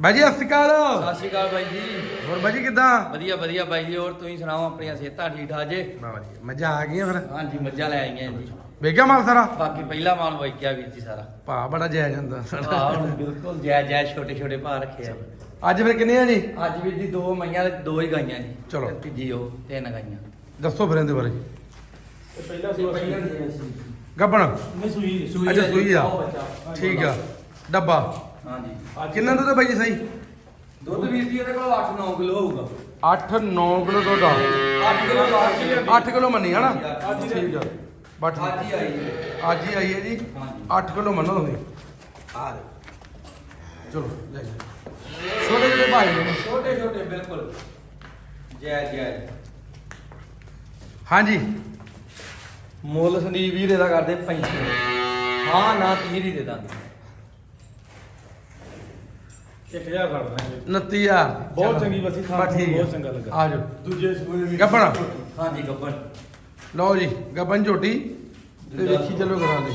ਬਾਈ ਜੀ ਸਤਿ ਸ਼੍ਰੀ ਅਕਾਲ। ਸਤਿ ਸ਼੍ਰੀ ਅਕਾਲ ਬਾਈ ਜੀ। ਹੋਰ ਬਾਈ ਜੀ ਕਿੱਦਾਂ? ਵਧੀਆ ਵਧੀਆ ਬਾਈ ਜੀ ਹੋਰ ਤੁਸੀਂ ਸੁਣਾਓ ਆਪਣੀਆਂ ਸਿਹਤਾਂ ਠੀਕ ਠਾਕ ਜੇ? ਬਾ ਵਧੀਆ ਮੱਝਾਂ ਆ ਗਈਆਂ ਫਿਰ। ਹਾਂਜੀ ਮੱਝਾਂ ਲੈ ਆਈਆਂ ਜੀ। ਵੇਖਿਆ ਮਾਲ ਸਾਰਾ? ਬਾਕੀ ਪਹਿਲਾ ਮਾਲ ਵਾਕਿਆ ਵੀਰ ਜੀ ਸਾਰਾ। ਭਾ ਬੜਾ ਜਾਇਜ਼ ਹੁੰਦਾ। ਆਹ ਹੁਣ ਬਿਲਕੁਲ ਜੈ ਜੈ ਛੋਟੇ ਛੋਟੇ ਭਾ ਰੱਖੇ ਆ। ਅੱਜ ਫਿਰ ਕਿੰਨੇ ਆ ਜੀ? ਅੱਜ ਵੀਰ ਜੀ ਦੋ ਮਈਆਂ ਤੇ ਦੋ ਹੀ ਗਾਈਆਂ ਜੀ। ਚਲੋ। ਤੇ ਤੀਜੀ ਉਹ ਤਿੰਨ ਗਾਈਆਂ। ਦੱਸੋ ਫਿਰ ਇਹਦੇ ਬਾਰੇ। ਪਹਿਲਾ ਤੇ ਪਹਿਲਾਂ ਦੀ ਇਹ ਸੀ। ਗੱਬਣ? ਨਹੀਂ ਸੂਈ ਅੱਛਾ, ਜੀ, ਸੂਈ ਆ। ਠੀਕ ਆ। ਡੱਬਾ? ਹਾਂਜੀ। ਕਿੰਨਾ ਦੁੱਧ ਬਾਈ ਜੀ ਸਹੀ ਦੁੱਧ ਵੀਰ ਜੀ ਇਹਦੇ ਕੋਲ 8-9 ਕਿਲੋ ਹੋਊਗਾ। 8 9 ਕਿਲੋ ਦੁੱਧ ਆ। 8 ਕਿਲੋ ਲਾਸਟ ਹੀ 8 ਕਿਲੋ ਮੰਨੀ ਹਨਾ? ਠੀਕ ਆ। ਬਟ ਅੱਜ ਹੀ ਆਈ ਹੈ। ਅੱਜ ਹੀ ਆਈ ਹੈ ਜੀ? ਹਾਂਜੀ। 8 ਕਿਲੋ ਮੰਨੋ ਤੁਸੀਂ। ਆ ਦੇ ਚਲੋ ਲੈ ਜਾ। ਛੋਟੇ ਜਿਹੇ ਭਾਈ ਨੇ। ਛੋਟੇ ਛੋਟੇ ਬਿਲਕੁਲ। ਜੈ ਜੈ। ਹਾਂਜੀ। ਮੁੱਲ ਸੰਦੀਪ ਵੀਰ ਇਹਦਾ ਕਰਦੇ 35 ਹਾਂ ਨਾ 30 ਹੀ ਦੇ ਦਾਂਗੇ। 1000 ਕਰ ਦਾਂਗੇ 29000 ਬਹੁਤ ਚੰਗੀ ਥਾਂ ਬਸ। ਬਹੁਤ ਚੰਗਾ ਲੱਗਾ। ਆ ਜਾਓ। ਦੂਜੇ ਸੂਏ ਵੀ ਗੱਬਣ। ਹਾਂਜੀ ਗੱਬਣ। ਲਓ ਜੀ ਗੱਬਨ ਝੋਟੀ। ਤੇ ਵੇਖੀ ਚਲੋ ਕਰਾ ਦੇ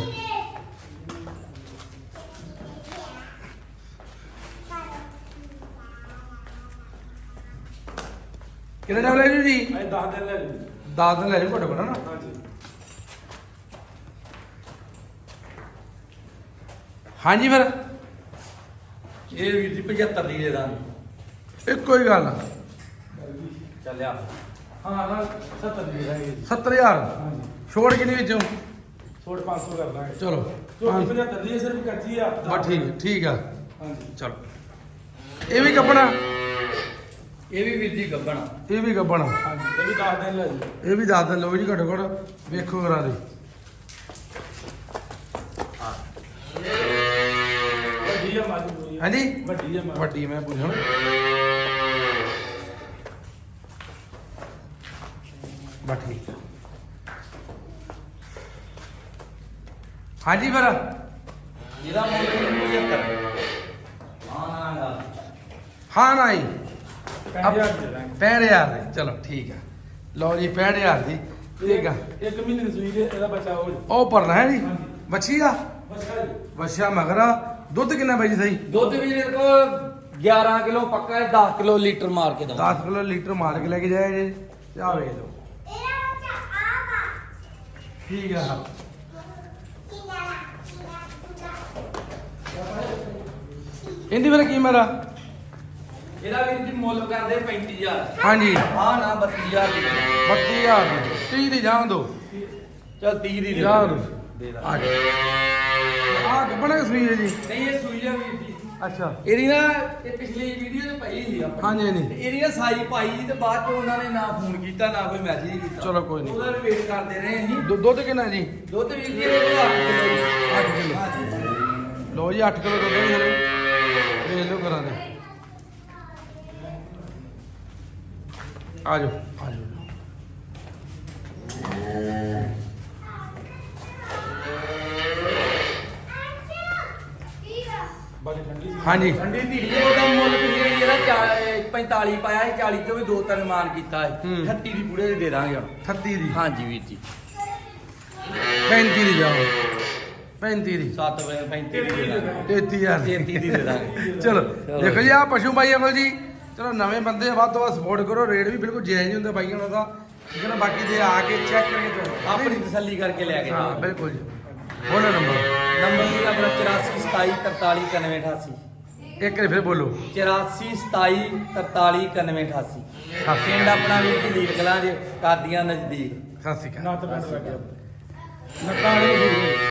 ਕਿੰਨੇ ਟਾਈਮ ਲੈ ਜੀ ਐ 10 ਦਿਨ ਲੈ ਜੀ। 10 ਦਿਨ ਲੈ ਜੀ ਨਾ? ਹਾਂਜੀ। ਹਾਂਜੀ ਫਿਰ। ਇਹ ਵੀਰ ਜੀ 75 ਦੀ ਦੇ ਦਾਂਗੇ। ਇੱਕੋ ਹੀ ਗੱਲ ਚੱਲਿਆ। ਹਾਂ ਨਾ 70 ਦੀ ਰਹਿ ਗਈ 70000 ਹਾਂਜੀ। ਛੋੜ ਕਿੰਨੀ ਵਿੱਚੋਂ? ਛੋੜ 500 ਕਰ ਦਾਂਗੇ। ਚਲੋ। ਝੋਟੀ 75 ਦੀ ਹੈ, ਸਿਰਫ ਕੱਚੀ ਆ। ਬਸ ਠੀਕ ਠੀਕ ਆ। ਹਾਂਜੀ। ਚਲੋ। ਇਹ ਵੀ ਗੱਬਣਾ? ਇਹ ਵੀ ਵੀਰ ਜੀ ਗੱਬਣ। ਇਹ ਵੀ ਗੱਬਣਾ। ਹਾਂਜੀ ਇਹ ਵੀ 10 ਦਿਨ ਲੈ ਜੀ। ਇਹ ਵੀ ਦੱਸ ਦਿਨ ਲਓ ਜੀ ਘੱਟੋ ਘੱਟ। ਵੇਖੋ ਕਰਾ ਦੇ। ਵੱਡੀ ਆ ਮੱਝ ਪੂਰੀ ਹਾਂਜੀ। ਵੱਡੀ ਆ ਮੱਝ? ਵੱਡੀ ਮੈਂ ਪੁੱਛਣ ਬਸ ਠੀਕ ਆ। ਹਾਂਜੀ ਫਿਰ। ਇਹਦਾ ਮੁੱਲ ਵੀ 75 ਹਾਂ ਨਾ ਨਾ। ਹਾਂ ਨਾ ਜੀ। 5000 ਦੇ ਦਾਂਗੇ 65000 ਦੇ। ਚਲੋ ਠੀਕ ਆ। ਲਓ ਜੀ 65000 ਦੀ। ਠੀਕ ਆ। ਇੱਕ ਮਹੀਨੇ ਦੀ ਸੂਈ ਦੇ ਇਹਦਾ ਬਚਾ ਹੋ ਉਹ ਭਰਨਾ ਹੈ ਜੀ। ਹਾਂਜੀ। ਬੱਚੀ ਆ ਬਸ ਕਰ ਵਛਿਆ ਮਗਰਾ। ਦੁੱਧ ਕਿੰਨਾ ਬਾਈ ਜੀ ਸਹੀ? ਦੁੱਧ ਵੀਰ ਇਹਦੇ ਕੋਲ 11 ਕਿਲੋ ਪੱਕਾ ਹੈ 10 ਕਿਲੋ ਲੀਟਰ ਮਾਰ ਕੇ ਦਵਾਂ 10 ਕਿਲੋ ਲੀਟਰ ਮਾਰ ਕੇ ਲੈ ਕੇ ਜਾਇਆ ਜੇ ਤੇ ਆ ਵੇਖ ਲਓ। ਠੀਕ ਆ। ਇਹਦੀ ਫਿਰ ਕੀਮਤ ਆ? ਇਹਦਾ ਵੀਰ ਜੀ ਮੁੱਲ ਕਰਦੇ 35000 ਹਾਂਜੀ। ਹਾਂ ਨਾ 32000 ਦੀ। 32000 ਦੀ। 30 ਦੀ ਜਾਣ ਦੋ। ਚਲ 30 ਦੀ ਦੇ ਜਾਣ ਦੋ। ਦੇ ਦਾਂ ਆ ਆ ਗੱਬਣਾ ਸਰੀਰ ਹੈ ਜੀ ਨਹੀਂ ਇਹ ਸੂਈ ਆ ਵੀਰ ਜੀ। ਅੱਛਾ। ਇਹਦੀ ਨਾ ਇਹ ਪਿਛਲੀ ਵੀਡੀਓ 'ਚ ਪਈ ਸੀ ਆਪਣੀ। ਹਾਂਜੀ, ਹਾਂਜੀ। ਤੇ ਇਹਦੀ ਨਾ ਸਾਈ ਪਾਈ ਤੇ ਬਾਅਦ 'ਚ ਉਹਨਾਂ ਨੇ ਨਾ ਫੋਨ ਕੀਤਾ ਨਾ ਕੋਈ ਮੈਸੇਜ ਕੀਤਾ। ਚਲੋ ਕੋਈ ਨਹੀਂ। ਉਹਦਾ ਵੇਟ ਕਰਦੇ ਰਹੇ ਅਸੀਂ। ਦੁੱਧ ਕਿੰਨਾ ਜੀ? ਦੁੱਧ ਵੀਰ ਜੀ ਇਹਦੇ ਕੋਲ 8 ਕਿਲੋ 8 ਕਿਲੋ। ਲਓ ਜੀ 8 ਕਿਲੋ ਦੁੱਧ ਹੈ ਜੀ। ਵੇਖ ਲਓ ਕਰਾਂ ਦੇ। ਆ ਜਾਓ ਆ ਜਾਓ ਬੜੀ ਠੰਡੀ ਸੀ ਹਾਂਜੀ। ਠੰਡੀ ਧੀਰੀ ਉਹਦਾ ਮੁੱਲ ਵੀ ਜਿਹੜਾ ਚਾ- 45 ਪਾਇਆ ਸੀ 40 ਤੋਂ ਵੀ ਦੋ ਤਿੰਨ ਮਾਨ ਕੀਤਾ ਹੈ ਹੂੰ। 38 ਦੀ ਪੂਰੇ ਦੇ ਦਾਂਗੇ ਹੁਣ। 38 ਦੀ? ਹਾਂਜੀ ਵੀਰ ਜੀ। 35 ਦੀ ਜਾਓ। 35 ਦੀ। 7 ਵਜੇ 35 ਦੀ ਦੇ ਦਾਂਗੇ। 33000 33 ਦੀ। ਦੇ ਦਾਂਗੇ। ਚਲੋ। ਦੇਖੋ ਜੀ ਆ ਪਸ਼ੂ ਬਾਈਆਂ ਕੋਲ ਜੀ। ਚਲੋ ਨਵੇਂ ਬੰਦੇ ਆ, ਵੱਧ ਤੋਂ ਵੱਧ ਸਪੋਰਟ ਕਰੋ। ਰੇਟ ਵੀ ਬਿਲਕੁਲ ਜਾਇਜ਼ ਨਹੀਂ ਹੁੰਦਾ ਬਾਈਆਂ ਉਹਨਾਂ ਦਾ। ਠੀਕ ਹੈ ਨਾ? ਬਾਕੀ ਜੇ ਆ ਕੇ ਚੈੱਕ ਕਰਕੇ ਚਲੋ ਆਪਣੀ ਤਸੱਲੀ ਕਰਕੇ ਲੈ ਕੇ ਹਾਂ ਜਾਓ। ਬਿਲਕੁਲ ਜੀ। ਬੋਲੋ ਨੰਬਰ। ਨੰਬਰ ਜੀ ਆਪਣਾ 84 27 43 91 88 ਇੱਕ ਵਾਰੀ ਫਿਰ ਬੋਲੋ। 84 27 43 91 88 ਹਾਂ। ਪਿੰਡ ਆਪਣਾ ਵੀਰ ਜੀ ਲੀਰ ਕਲਾਂ ਦੇ ਕਾਦੀਆਂ ਨਜ਼ਦੀਕ। ਸਤਿ ਸ਼੍ਰੀ ਅਕਾਲ। ਨੱਤ ਪਿੰਡ ਲੱਗਿਆ ਨਕਾਣੇ